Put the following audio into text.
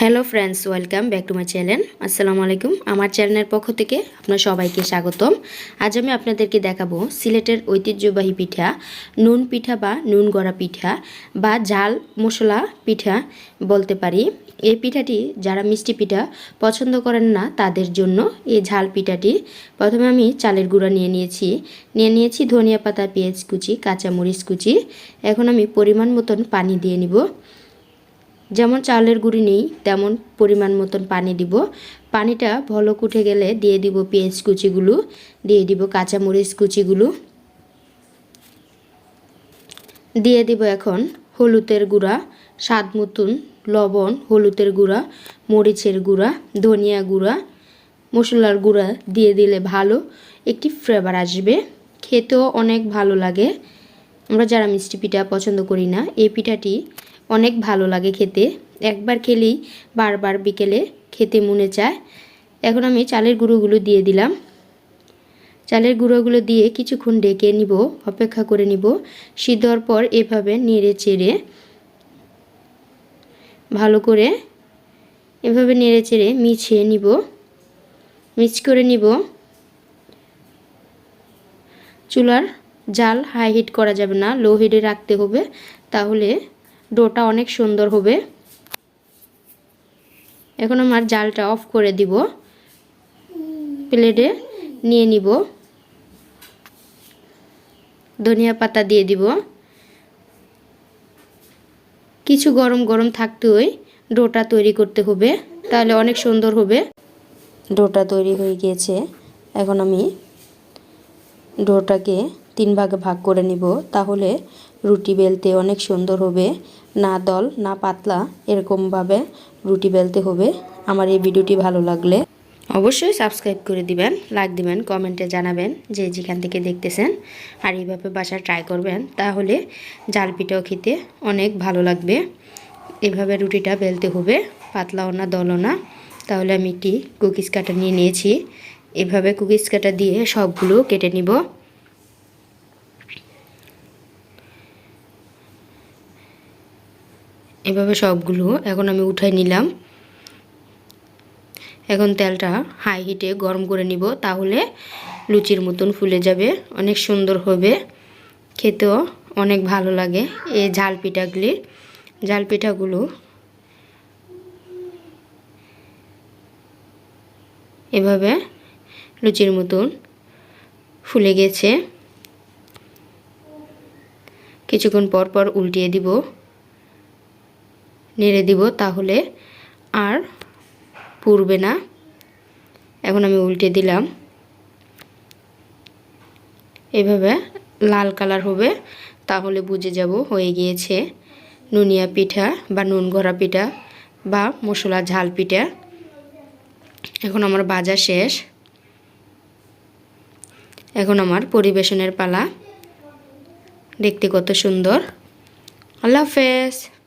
Hello friends welcome back to my channel আসসালামু আলাইকুম আমার চ্যানেলের পক্ষ থেকে আপনার সবাইকে স্বাগতম। আজ আমি আপনাদেরকে দেখাবো সিলেটের ঐতিহ্যবাহী পিঠা, নুন পিঠা বা নুন গড়া পিঠা বা ঝাল মশলা পিঠা বলতে পারি। এই পিঠাটি যারা মিষ্টি পিঠা পছন্দ করেন না, তাদের জন্য এই ঝাল পিঠাটি প্রথমে আমি চালের গুঁড়া নিয়ে নিয়েছি। নিয়ে নিয়েছি ধনিয়া পাতা, পেঁয়াজ কুচি, কাঁচামরিচ কুচি। এখন আমি পরিমাণ মতন পানি দিয়ে নিব। যেমন চালের গুঁড়ি নেই, তেমন পরিমাণ মতন পানি দিব। পানিটা ভালো উঠে গেলে দিয়ে দিব পেঁয়াজ কুচিগুলো, দিয়ে দিব কাঁচামরিচ কুচিগুলো। দিয়ে দিব এখন হলুদের গুঁড়া, স্বাদ মতন লবণ, হলুদের গুঁড়া, মরিচের গুঁড়া, ধনিয়া গুঁড়া, মশলার গুঁড়া দিয়ে দিলে ভালো, একটি ফ্লেভার আসবে। খেতেও অনেক ভালো লাগে। আমরা যারা মিষ্টি পিঠা পছন্দ করি না, এই পিঠাটি অনেক ভালো লাগে খেতে। একবার খেলেই বারবার বিকেলে খেতে মনে চায়। এখন আমি চালের গুঁড়োগুলো দিয়ে দিলাম। চালের গুঁড়োগুলো দিয়ে কিছুক্ষণ ডেকে নিব, অপেক্ষা করে নিব। সিদ্ধর পর এভাবে নেড়ে চেড়ে, ভালো করে এভাবে নেড়ে চেড়ে মিছিয়ে নিব। মিক্স করে নিব। চুলার জাল হাই হিট করা যাবে না, লো হিটে রাখতে হবে। তাহলে ডোটা অনেক সুন্দর হবে। এখন আমার জালটা অফ করে দিব। প্লেটে নিয়ে নিব। ধনিয়া পাতা দিয়ে দিব। কিছু গরম গরম থাকতেই ডোটা তৈরি করতে হবে, তাহলে অনেক সুন্দর হবে। ডোটা তৈরি হয়ে গিয়েছে। এখন আমি ডোটাকে তিন ভাগে ভাগ করে নিব, তাহলে রুটি বেলতে অনেক সুন্দর হবে। না দল, না পাতলা, এরকমভাবে রুটি বেলতে হবে। আমার এই ভিডিওটি ভালো লাগলে অবশ্যই সাবস্ক্রাইব করে দিবেন, লাইক দিবেন, কমেন্টে জানাবেন যে যেখান থেকে দেখতেছেন। আর এইভাবে বাসা ট্রাই করবেন, তাহলে জাল পিঠাও খেতে অনেক ভালো লাগবে। এভাবে রুটিটা বেলতে হবে, পাতলাও না, দলও না। তাহলে আমি একটি কুকিজ কাটা নিয়ে নিয়েছি। এভাবে কুকিজ কাটা দিয়ে সবগুলো কেটে নিব। এভাবে সবগুলো এখন আমি উঠাই নিলাম। এখন তেলটা হাই হিটে গরম করে নিব, তাহলে লুচির মতন ফুলে যাবে, অনেক সুন্দর হবে। খেতেও অনেক ভালো লাগে এই ঝাল পিঠাগুলি। ঝাল পিঠাগুলো এভাবে লুচির মতন ফুলে গেছে। কিছুক্ষণ পর পর উল্টিয়ে দিব। নেড়ে দিব তাহলে আর পুড়বে না। এখন আমি উল্টে দিলাম। এভাবে লাল কালার হবে, তাহলে বুঝে যাব হয়ে গিয়েছে নুনিয়া পিঠা বা নুন ঘরা পিঠা বা মশলা ঝাল পিঠা। এখন আমার বাজা শেষ। এখন আমার পরিবেশনের পালা। দেখতে কত সুন্দর। আল্লাহ হাফেজ।